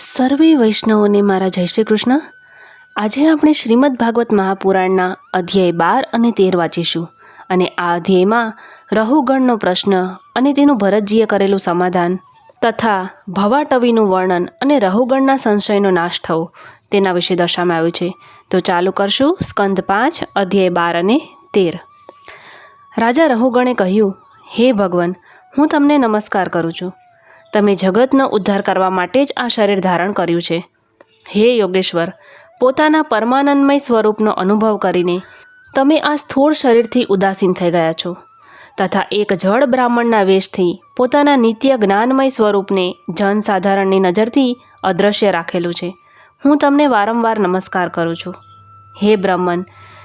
સર્વે વૈષ્ણવોને મારા જય શ્રી કૃષ્ણ. આજે આપણે શ્રીમદ ભાગવત મહાપુરાણના અધ્યાય બાર અને તેર વાંચીશું. અને આ અધ્યાયમાં રહુગણનો પ્રશ્ન અને તેનું ભરતજીએ કરેલું સમાધાન તથા ભવાટવીનું વર્ણન અને રહુગણના સંશયનો નાશ થવો તેના વિશે દર્શાવવામાં આવ્યું છે. તો ચાલુ કરશું સ્કંદ પાંચ, અધ્યાય બાર અને તેર. રાજા રહુગણે કહ્યું, હે ભગવાન, હું તમને નમસ્કાર કરું છું. તમે જગતનો ઉદ્ધાર કરવા માટે જ આ શરીર ધારણ કર્યું છે. હે યોગેશ્વર, પોતાના પરમાનંદમય સ્વરૂપનો અનુભવ કરીને તમે આ સ્થૂળ શરીરથી ઉદાસીન થઈ ગયા છો. તથા એક જળ બ્રાહ્મણના વેશથી પોતાના નિત્ય જ્ઞાનમય સ્વરૂપને જનસાધારણની નજરથી અદૃશ્ય રાખેલું છે. હું તમને વારંવાર નમસ્કાર કરું છું. હે બ્રહ્મન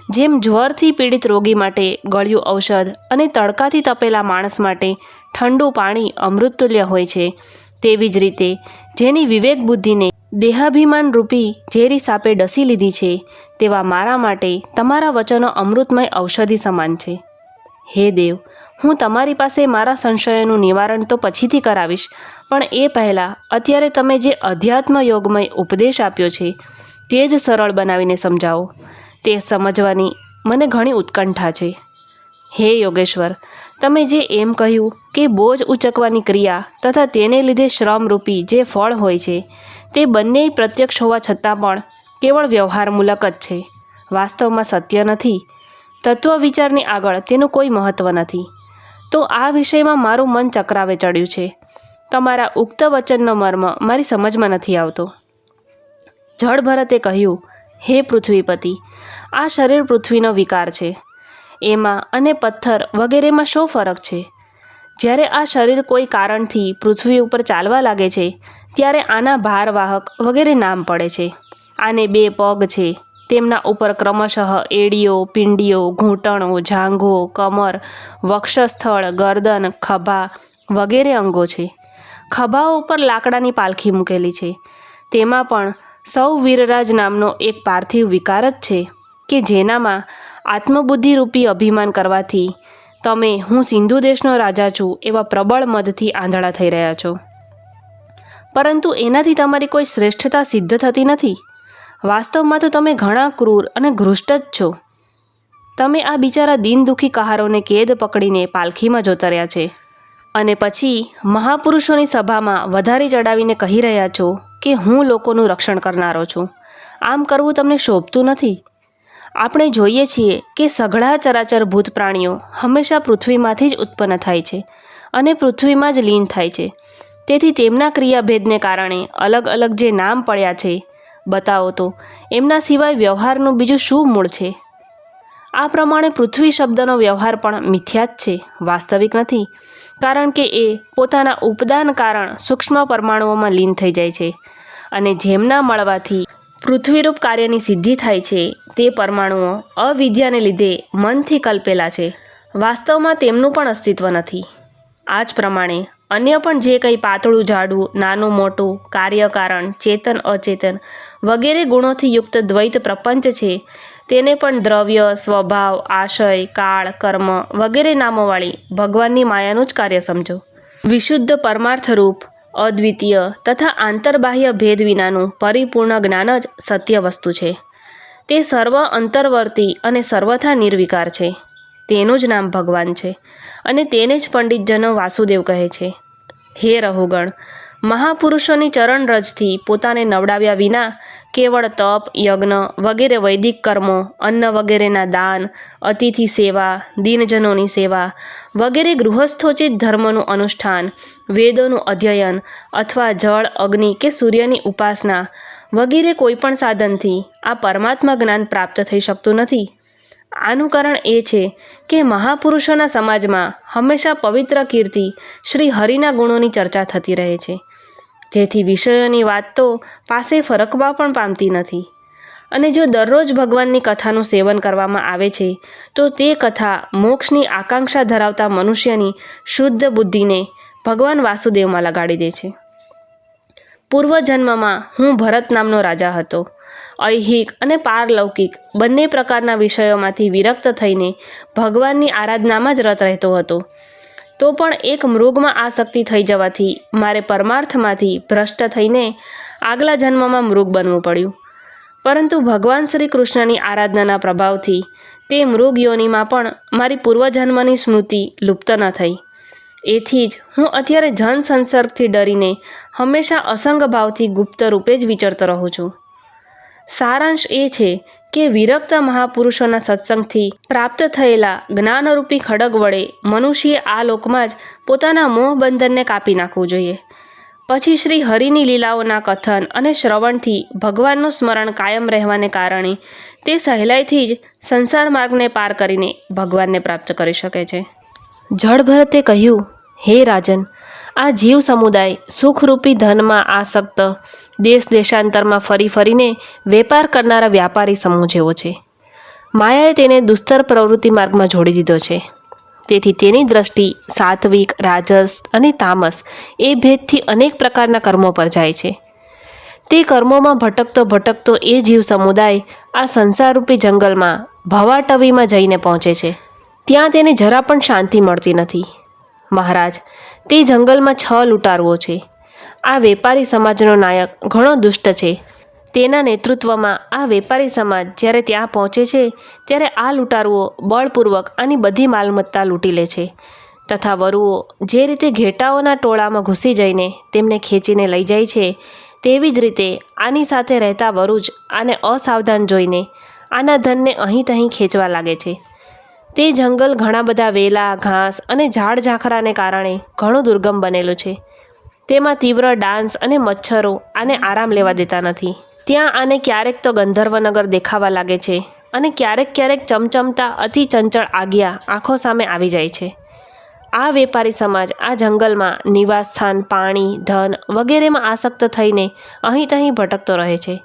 જેમ જ્વરથી પીડિત રોગી માટે ગળ્યું ઔષધ અને તડકાથી તપેલા માણસ માટે ઠંડુ પાણી અમૃતતુલ્ય હોય છે. તેવી જ રીતે, જેની વિવેક બુદ્ધિને દેહાભિમાન રૂપી ઝેરી સાપે ડસી લીધી છે, તેવા મારા માટે તમારા વચનો અમૃતમય ઔષધિ સમાન છે. હે દેવ, હું તમારી પાસે મારા સંશયોનું નિવારણ તો પછીથી કરાવીશ, પણ એ પહેલાં અત્યારે તમે જે અધ્યાત્મ યોગમય ઉપદેશ આપ્યો છે, તે જ સરળ બનાવીને સમજાવો. તે સમજવાની મને ઘણી ઉત્કંઠા છે. હે યોગેશ્વર તમે જે એમ કહ્યું કે બોજ ઉચકવાની ક્રિયા તથા તેને લીધે શ્રમરૂપી જે ફળ હોય છે, તે બંને પ્રત્યક્ષ હોવા છતાં પણ કેવળ વ્યવહારમૂલક જ છે. વાસ્તવમાં સત્ય નથી. તત્વ વિચારની આગળ તેનું કોઈ મહત્ત્વ નથી. તો આ વિષયમાં મારું મન ચક્રાવે ચડ્યું છે. તમારા ઉક્ત વચનનો મર્મ મારી સમજમાં નથી આવતો. જળ ભરતે કહ્યું, હે પૃથ્વીપતિ, આ શરીર પૃથ્વીનો વિકાર છે. એમાં અને પથ્થર વગેરેમાં શો ફરક છે? જ્યારે આ શરીર કોઈ કારણથી પૃથ્વી ઉપર ચાલવા લાગે છે, ત્યારે આના ભારવાહક વગેરે નામ પડે છે. આને બે પગ છે. તેમના ઉપર ક્રમશઃ એડીઓ, પિંડીઓ, ઘૂંટણો જાંઘો કમર, વક્ષસ્થળ, ગરદન, ખભા વગેરે અંગો છે. ખભાઓ ઉપર લાકડાની પાલખી મૂકેલી છે. તેમાં પણ સૌ વીરરાજ નામનો એક પાર્થિવ વિકાર જ છે. કે જેનામાં આત્મબુદ્ધિરૂપી અભિમાન કરવાથી તમે હું સિંધુ દેશનો રાજા છું એવા પ્રબળ મદથી આંધળા થઈ રહ્યા છો. પરંતુ એનાથી તમારી કોઈ શ્રેષ્ઠતા સિદ્ધ થતી નથી? વાસ્તવમાં તો તમે ઘણા ક્રૂર અને ઘૃષ્ટ જ છો. તમે આ બિચારા દીન દુઃખી કહારોને કેદ પકડીને પાલખીમાં જોતર્યા છે. અને પછી મહાપુરુષોની સભામાં વધારે ચડાવીને કહી રહ્યા છો કે હું લોકોનું રક્ષણ કરનારો છું. આમ કરવું તમને શોભતું નથી? આપણે જોઈએ છીએ કે સઘળા ચરાચર ભૂત પ્રાણીઓ હંમેશા પૃથ્વીમાંથી જ ઉત્પન્ન થાય છે અને પૃથ્વીમાં જ લીન થાય છે. તેથી તેમના ક્રિયાભેદને કારણે અલગ અલગ જે નામ પડ્યા છે, બતાવો તો, એમના સિવાય વ્યવહારનું બીજું શું મૂળ છે? આ પ્રમાણે પૃથ્વી શબ્દનો વ્યવહાર પણ મિથ્યા જ છે, વાસ્તવિક નથી, કારણ કે એ પોતાના ઉપદાન કારણ સૂક્ષ્મ પરમાણુઓમાં લીન થઈ જાય છે અને જેમના મળવાથી પૃથ્વીરૂપ કાર્યની સિદ્ધિ થાય છે. તે પરમાણુઓ અવિદ્યાને લીધે મનથી કલ્પેલા છે. વાસ્તવમાં તેમનું પણ અસ્તિત્વ નથી. આ જ પ્રમાણે અન્ય પણ જે કંઈ પાતળું, જાડું, નાનું, મોટું, કાર્યકારણ, ચેતન, અચેતન વગેરે ગુણોથી યુક્ત દ્વૈત પ્રપંચ છે, તેને પણ દ્રવ્ય, સ્વભાવ, આશય, કાળ, કર્મ વગેરે નામોવાળી ભગવાનની માયાનું જ કાર્ય સમજો. વિશુદ્ધ પરમાર્થરૂપ અદ્વિતીય તથા આંતરબાહ્ય ભેદ વિનાનું પરિપૂર્ણ જ્ઞાન જ સત્ય વસ્તુ છે. તે સર્વ અંતર્વર્તી અને સર્વથા નિર્વિકાર છે. તેનું જ નામ ભગવાન છે અને તેને જ પંડિતજનો વાસુદેવ કહે છે. હે રહુગણ, મહાપુરુષોની ચરણરજથી પોતાને નવડાવ્યા વિના કેવળ તપ, યજ્ઞ વગેરે વૈદિક કર્મો, અન્ન વગેરેના દાન, અતિથિ સેવા, દીનજનોની સેવા વગેરે ગૃહસ્થોચિત ધર્મનું અનુષ્ઠાન, વેદોનું અધ્યયન અથવા જળ, અગ્નિ કે સૂર્યની ઉપાસના વગેરે કોઈપણ સાધનથી આ પરમાત્મા જ્ઞાન પ્રાપ્ત થઈ શકતું નથી. આનું કારણ એ છે કે મહાપુરુષોના સમાજમાં હંમેશા પવિત્ર કીર્તિ શ્રી હરિના ગુણોની ચર્ચા થતી રહે છે. જેથી વિષયોની વાત તો પાસે ફરકવા પણ પામતી નથી. અને જો દરરોજ ભગવાનની કથાનું સેવન કરવામાં આવે છે, તો તે કથા મોક્ષની આકાંક્ષા ધરાવતા મનુષ્યની શુદ્ધ બુદ્ધિને ભગવાન વાસુદેવમાં લગાડી દે છે. પૂર્વજન્મમાં હું ભરત નામનો રાજા હતો. ઐહિક અને પારલૌકિક બંને પ્રકારના વિષયોમાંથી વિરક્ત થઈને ભગવાનની આરાધનામાં જ રત રહેતો હતો. તો પણ એક મૃગમાં આસક્તિ થઈ જવાથી મારે પરમાર્થમાંથી ભ્રષ્ટ થઈને આગલા જન્મમાં મૃગ બનવું પડ્યું. પરંતુ ભગવાન શ્રી કૃષ્ણની આરાધનાના પ્રભાવથી તે મૃગ યોનિમાં પણ મારી પૂર્વજન્મની સ્મૃતિ લુપ્ત ન થઈ. એથી જ હું અત્યારે જન સંસર્ગથી ડરીને હંમેશા અસંગ ભાવથી ગુપ્ત રૂપે જ વિચરતો રહું છું. સારાંશ એ છે કે વિરક્ત મહાપુરુષોના સત્સંગથી પ્રાપ્ત થયેલા જ્ઞાનરૂપી ખડગ વડે મનુષ્યએ આ લોકમાં જ પોતાના મોહ બંધનને કાપી નાખવું જોઈએ. પછી શ્રી હરિની લીલાઓના કથન અને શ્રવણથી ભગવાનનું સ્મરણ કાયમ રહેવાને કારણે તે સહેલાઈથી જ સંસાર માર્ગને પાર કરીને ભગવાનને પ્રાપ્ત કરી શકે છે. જળભરતે કહ્યું, હે રાજન આ જીવ સમુદાય સુખરૂપી ધનમાં આસક્ત દેશ દેશાંતરમાં ફરી ફરીને વેપાર કરનારા વ્યાપારી સમૂહ જેવો છે. માયાએ તેને દુસ્તર પ્રવૃત્તિ માર્ગમાં જોડી દીધો છે. તેથી તેની દ્રષ્ટિ સાત્વિક, રાજસ અને તામસ એ ભેદથી અનેક પ્રકારના કર્મો પર જાય છે. તે કર્મોમાં ભટકતો ભટકતો એ જીવ સમુદાય આ સંસારરૂપી જંગલમાં ભવાટવીમાં જઈને પહોંચે છે. ત્યાં તેને જરા પણ શાંતિ મળતી નથી. મહારાજ તે જંગલમાં છ લૂંટારવો છે. આ વેપારી સમાજનો નાયક ઘણો દુષ્ટ છે. તેના નેતૃત્વમાં આ વેપારી સમાજ જ્યારે ત્યાં પહોંચે છે, ત્યારે આ લૂંટારુઓ બળપૂર્વક આની બધી માલમત્તા લૂંટી લે છે તથા વરુઓ જે રીતે ઘેટાઓના ટોળામાં ઘૂસી જઈને તેમને ખેંચીને લઈ જાય છે, તેવી જ રીતે આની સાથે રહેતા વરુ જ આને અસાવધાન જોઈને આના ધનને અહીં તહીં ખેંચવા લાગે છે. તે જંગલ ઘણા બધા વેલા, ઘાસ અને ઝાડ ઝાખરાને કારણે ઘણું દુર્ગમ બનેલું છે. તેમાં તીવ્ર ડાન્સ અને મચ્છરો આને આરામ લેવા દેતા નથી. ત્યાં આને ક્યારેક તો ગંધર્વનગર દેખાવા લાગે છે અને ક્યારેક ક્યારેક ચમચમતા અતિ ચંચળ આજ્ઞા આંખો સામે આવી જાય છે. આ વેપારી સમાજ, આ જંગલમાં નિવાસસ્થાન પાણી, ધન વગેરેમાં આસક્ત થઈને અહીં તહીં ભટકતો રહે છે.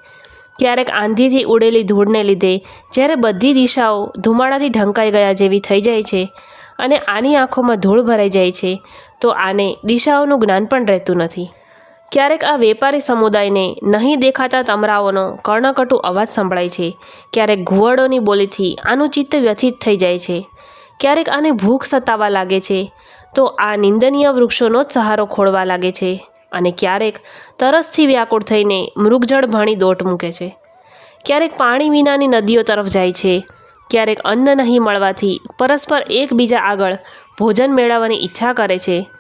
ક્યારેક આંધીથી ઉડેલી ધૂળને લીધે જ્યારે બધી દિશાઓ ધુમાડાથી ઢંકાઈ ગયા જેવી થઈ જાય છે અને આની આંખોમાં ધૂળ ભરાઈ જાય છે, તો આને દિશાઓનું જ્ઞાન પણ રહેતું નથી. ક્યારેક આ વેપારી સમુદાયને નહીં દેખાતા તમરાઓનો કર્ણકટુ અવાજ સંભળાય છે. ક્યારેક ઘુવડોની બોલીથી આનું ચિત્ત વ્યથિત થઈ જાય છે. ક્યારેક આને ભૂખ સતાવા લાગે છે, તો આ નિંદનીય વૃક્ષોનો જ સહારો ખોળવા લાગે છે. અને ક્યારેક તરસથી વ્યાકુળ થઈને મૃગજળ ભણી દોટ મૂકે છે. ક્યારેક પાણી વિનાની નદીઓ તરફ જાય છે. ક્યારેક અન્ન નહીં મળવાથી પરસ્પર એકબીજા આગળ ભોજન મેળવવાની ઈચ્છા કરે છે.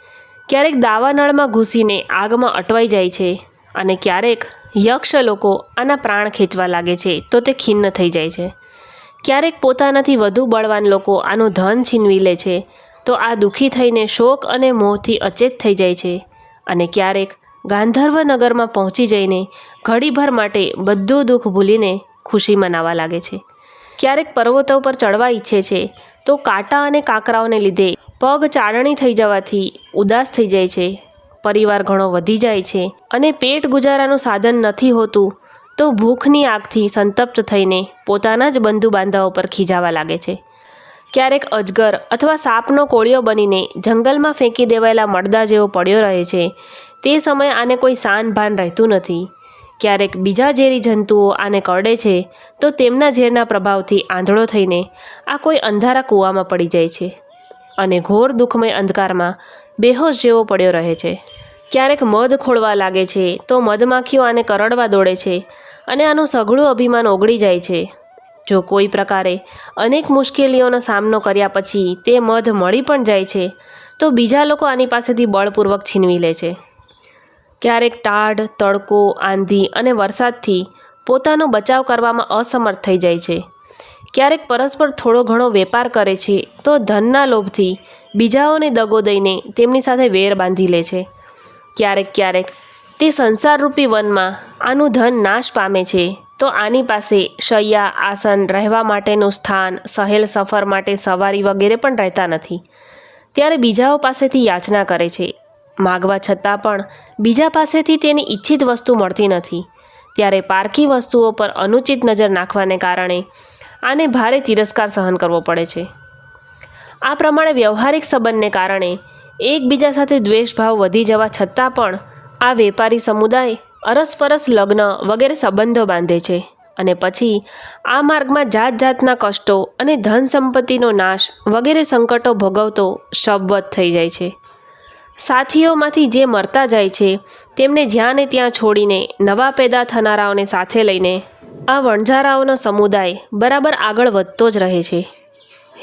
ક્યારેક દાવાનળમાં ઘૂસીને આગમાં અટવાઈ જાય છે અને ક્યારેક યક્ષ લોકો આના પ્રાણ ખેંચવા લાગે છે તો તે ખિન્ન થઈ જાય છે. ક્યારેક પોતાનાથી વધુ બળવાન લોકો આનું ધન છીનવી લે છે તો આ દુઃખી થઈને શોક અને મોહથી અચેત થઈ જાય છે. અને ક્યારેક ગાંધર્વનગરમાં પહોંચી જઈને ઘડીભર માટે બધું દુઃખ ભૂલીને ખુશી મનાવવા લાગે છે. ક્યારેક પર્વતો પર ચડવા ઈચ્છે છે, તો કાંટા અને કાંકરાઓને લીધે પગ ચારણી થઈ જવાથી ઉદાસ થઈ જાય છે. પરિવાર ઘણો વધી જાય છે અને પેટ ગુજારાનું સાધન નથી હોતું, તો ભૂખની આગથી સંતપ્ત થઈને પોતાના જ બંધુ બાંધાઓ પર ખીજાવા લાગે છે. ક્યારેક અજગર અથવા સાપનો કોળિયો બનીને જંગલમાં ફેંકી દેવાયેલા મડદા જેવો પડ્યો રહે છે. તે સમયે આને કોઈ સાન ભાન રહેતું નથી. ક્યારેક બીજા ઝેરી જંતુઓ આને કરડે છે, તો તેમના ઝેરના પ્રભાવથી આંધળો થઈને આ કોઈ અંધારા કૂવામાં પડી જાય છે અને ઘોર દુઃખમય અંધકારમાં બેહોશ જેવો પડ્યો રહે છે. ક્યારેક મધ ખોળવા લાગે છે, તો મધમાખીઓ આને કરડવા દોડે છે અને આનું સઘળું અભિમાન ઓગળી જાય છે. જો કોઈ પ્રકારે અનેક મુશ્કેલીઓનો સામનો કર્યા પછી તે મધ મળી પણ જાય છે, તો બીજા લોકો આની પાસેથી બળપૂર્વક છીનવી લે છે. ક્યારેક ટાઢ, તડકો, આંધી અને વરસાદથી પોતાનો બચાવ કરવામાં અસમર્થ થઈ જાય છે. ક્યારેક પરસ્પર થોડો ઘણો વેપાર કરે છે, તો ધનના લોભથી બીજાઓને દગો દઈને તેમની સાથે વેર બાંધી લે છે. ક્યારેક ક્યારેક તે સંસારરૂપી વનમાં આનું ધન નાશ પામે છે. તો આની પાસે શૈયા, આસન રહેવા માટેનું સ્થાન, સહેલ સફર માટે સવારી વગેરે પણ રહેતા નથી. ત્યારે બીજાઓ પાસેથી યાચના કરે છે. માગવા છતાં પણ બીજા પાસેથી તેની ઈચ્છિત વસ્તુ મળતી નથી. ત્યારે પારકી વસ્તુઓ પર અનુચિત નજર નાખવાને કારણે આને ભારે તિરસ્કાર સહન કરવો પડે છે. આ પ્રમાણે વ્યવહારિક સંબંધને કારણે એકબીજા સાથે દ્વેષભાવ વધી જવા છતાં પણ આ વેપારી સમુદાય અરસપરસ લગ્ન વગેરે સંબંધો બાંધે છે અને પછી આ માર્ગમાં જાત જાતના કષ્ટો અને ધન સંપત્તિનો નાશ વગેરે સંકટો ભોગવતો શબવત થઈ જાય છે. સાથીઓમાંથી જે મરતા જાય છે, તેમને જ્યાં ને ત્યાં છોડીને નવા પેદા થનારાઓને સાથે લઈને આ વણઝારાઓનો સમુદાય બરાબર આગળ વધતો જ રહે છે.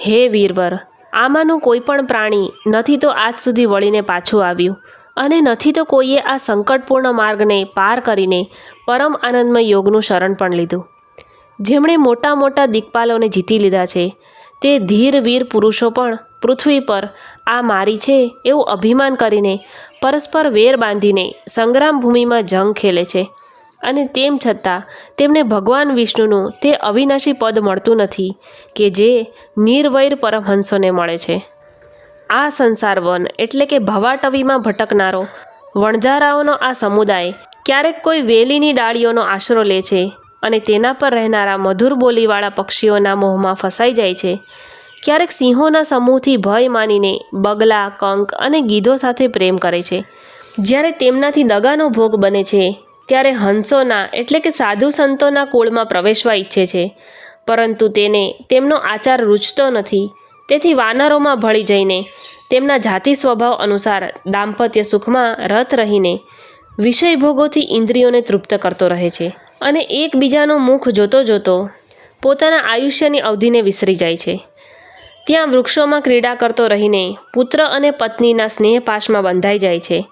હે વીરવર, આમાંનું કોઈ પણ પ્રાણી નથી તો આજ સુધી વળીને પાછું આવ્યું. અને નથી તો કોઈએ આ સંકટપૂર્ણ માર્ગને પાર કરીને પરમ આનંદમય યોગનું શરણ પણ લીધું. જેમણે મોટા મોટા દિગ્પાલોને જીતી લીધા છે, તે ધીર વીર પુરુષો પણ પૃથ્વી પર આ મારી છે એવું અભિમાન કરીને પરસ્પર વેર બાંધીને સંગ્રામ ભૂમિમાં જંગ ખેલે છે. અને તેમ છતાં તેમને ભગવાન વિષ્ણુનું તે અવિનાશી પદ મળતું નથી કે જે નિર્વૈર પરમહંસોને મળે છે. આ સંસાર વન એટલે કે ભવાટવીમાં ભટકનારો. વણઝારાઓનો આ સમુદાય ક્યારેક કોઈ વેલીની ડાળીઓનો આશરો લે છે અને તેના પર રહેનારા મધુર બોલીવાળા પક્ષીઓના મોહમાં ફસાઈ જાય છે. ક્યારેક સિંહોના સમૂહથી ભય માનીને બગલા, કંક અને ગીધો સાથે પ્રેમ કરે છે. જ્યારે તેમનાથી દગાનો ભોગ બને છે, ત્યારે હંસોના એટલે કે સાધુ સંતોના કુળમાં પ્રવેશવા ઈચ્છે છે. પરંતુ તેને તેમનો આચાર રૂચતો નથી. તેથી વાનરોમાં ભળી જઈને તેમના જાતિ સ્વભાવ અનુસાર દાંપત્ય સુખમાં રત રહીને વિષય ભોગોથી ઇન્દ્રિયોને તૃપ્ત કરતો રહે છે અને એકબીજાનું મુખ જોતો જોતો પોતાના આયુષ્યની અવધિને વિસરી જાય છે. ત્યાં વૃક્ષોમાં ક્રીડા કરતો રહીને પુત્ર અને પત્નીના સ્નેહપાશમાં બંધાઈ જાય છે.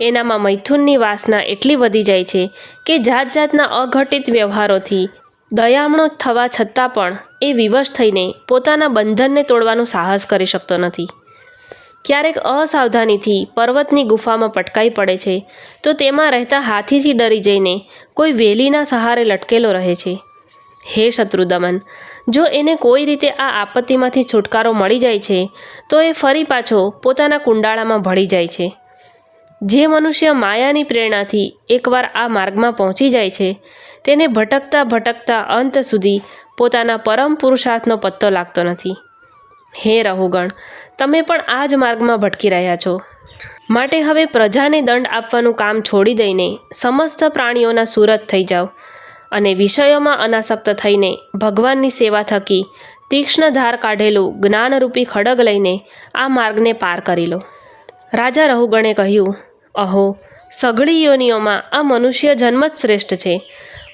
એનામાં મૈથુનની વાસના એટલી વધી જાય છે કે જાત જાતના અઘટિત વ્યવહારોથી દયામણો થવા છતાં પણ એ વિવશ થઈને પોતાના બંધનને તોડવાનું સાહસ કરી શકતો નથી. ક્યારેક અસાવધાનીથી પર્વતની ગુફામાં પટકાઈ પડે છે, તો તેમાં રહેતા હાથીથી ડરી જઈને કોઈ વેલીના સહારે લટકેલો રહે છે. હે શત્રુદમન જો એને કોઈ રીતે આ આપત્તિમાંથી છુટકારો મળી જાય છે, તો એ ફરી પાછો પોતાના કુંડાળામાં ભળી જાય છે. જે મનુષ્ય માયાની પ્રેરણાથી એકવાર આ માર્ગમાં પહોંચી જાય છે તેને ભટકતા ભટકતા અંત સુધી પોતાના પરમ પુરુષાર્થનો પત્તો લાગતો નથી. હે રહુગણ, તમે પણ આ જ માર્ગમાં ભટકી રહ્યા છો. માટે હવે પ્રજાને દંડ આપવાનું કામ છોડી દઈને સમસ્ત પ્રાણીઓના સુરત થઈ જાઓ અને વિષયોમાં અનાસક્ત થઈને ભગવાનની સેવા થકી તીક્ષ્ણ ધાર કાઢેલું જ્ઞાનરૂપી ખડગ લઈને આ માર્ગને પાર કરી લો. રાજા રહુગણે કહ્યું, અહો, સઘળી યોનિઓમાં આ મનુષ્ય જન્મ જ શ્રેષ્ઠ છે.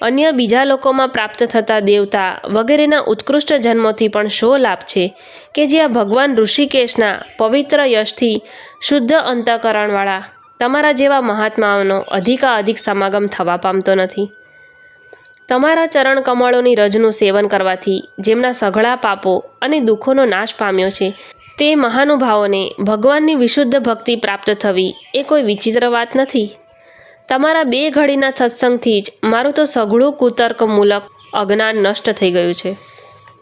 અન્ય બીજા લોકોમાં પ્રાપ્ત થતા દેવતા વગેરેના ઉત્કૃષ્ટ જન્મોથી પણ શો લાભ છે કે જ્યાં ભગવાન ઋષિકેશના પવિત્ર યશથી શુદ્ધ અંતઃકરણવાળા તમારા જેવા મહાત્માઓનો અધિકાઅધિક સમાગમ થવા પામતો નથી. તમારા ચરણ કમળોની રજનું સેવન કરવાથી જેમના સઘળા પાપો અને દુઃખોનો નાશ પામ્યો છે, તે મહાનુભાવોને ભગવાનની વિશુદ્ધ ભક્તિ પ્રાપ્ત થવી એ કોઈ વિચિત્ર વાત નથી. તમારા બે ઘડીના સત્સંગથી જ મારું તો સઘળું કુતર્ક મૂલક અજ્ઞાન નષ્ટ થઈ ગયું છે.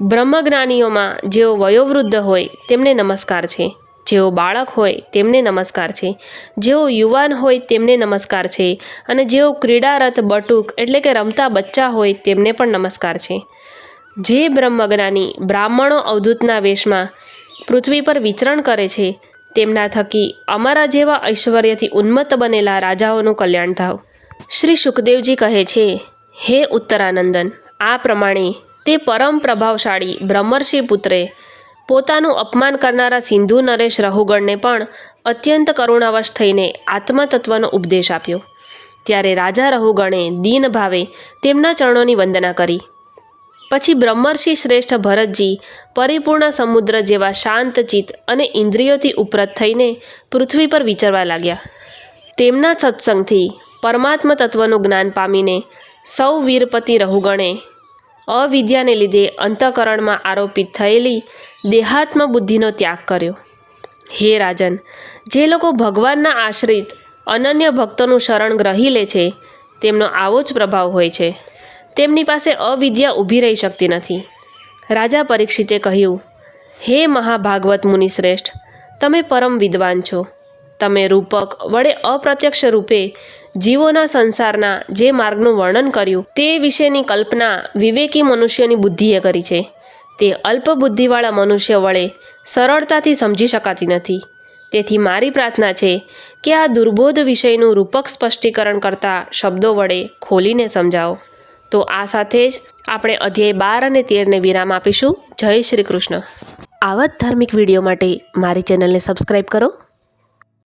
બ્રહ્મજ્ઞાનીઓમાં જેઓ વયોવૃદ્ધ હોય તેમને નમસ્કાર છે. જેઓ બાળક હોય તેમને નમસ્કાર છે. જેઓ યુવાન હોય તેમને નમસ્કાર છે. અને જેઓ ક્રીડારત બટુક એટલે કે રમતા બચ્ચા હોય તેમને પણ નમસ્કાર છે. જે બ્રહ્મજ્ઞાની બ્રાહ્મણો અવધૂતના વેશમાં પૃથ્વી પર વિચરણ કરે છે તેમના થકી અમારા જેવા ઐશ્વર્યથી ઉન્મત્ત બનેલા રાજાઓનું કલ્યાણ થાવ. શ્રી સુખદેવજી કહે છે, હે ઉત્તરાનંદન, આ પ્રમાણે તે પરમ પ્રભાવશાળી બ્રહ્મર્ષિ પુત્રે પોતાનું અપમાન કરનારા સિંધુ નરેશ રહુગણને પણ અત્યંત કરુણાવશ થઈને આત્મતત્વનો ઉપદેશ આપ્યો. ત્યારે રાજા રહુગણે દીન ભાવે તેમના ચરણોની વંદના કરી. પછી બ્રહ્મર્ષિ શ્રેષ્ઠ ભરતજી, પરિપૂર્ણ સમુદ્ર જેવા શાંત ચિત્ત અને ઇન્દ્રિયોથી ઉપરત થઈને પૃથ્વી પર વિચરવા લાગ્યા. તેમના સત્સંગથી પરમાત્મ તત્વનું જ્ઞાન પામીને સૌ વીરપતિ રહુગણે અવિદ્યાને લીધે અંતઃકરણમાં આરોપિત થયેલી દેહાત્મ બુદ્ધિનો ત્યાગ કર્યો. હે રાજન, જે લોકો ભગવાનના આશ્રિત અનન્ય ભક્તોનું શરણ ગ્રહી લે છે, તેમનો આવો જ પ્રભાવ હોય છે. તેમની પાસે અવિદ્યા ઊભી રહી શકતી નથી. રાજા પરીક્ષિતે કહ્યું, હે મહાભાગવત મુનિશ્રેષ્ઠ તમે પરમ વિદ્વાન છો. તમે રૂપક વડે અપ્રત્યક્ષ રૂપે જીવોના સંસારના જે માર્ગનું વર્ણન કર્યું તે વિશેની કલ્પના વિવેકી મનુષ્યની બુદ્ધિએ કરી છે. તે અલ્પબુદ્ધિવાળા મનુષ્ય વડે સરળતાથી સમજી શકાતી નથી. તેથી મારી પ્રાર્થના છે કે આ દુર્બોધ વિષયનું રૂપક સ્પષ્ટીકરણ કરતા શબ્દો વડે ખોલીને સમજાવો. તો આ સાથે જ આપણે અધ્યાય બાર અને તેરને વિરામ આપીશું. જય શ્રી કૃષ્ણ. આવા જ ધાર્મિક વીડિયો માટે મારી ચેનલને સબસ્ક્રાઈબ કરો.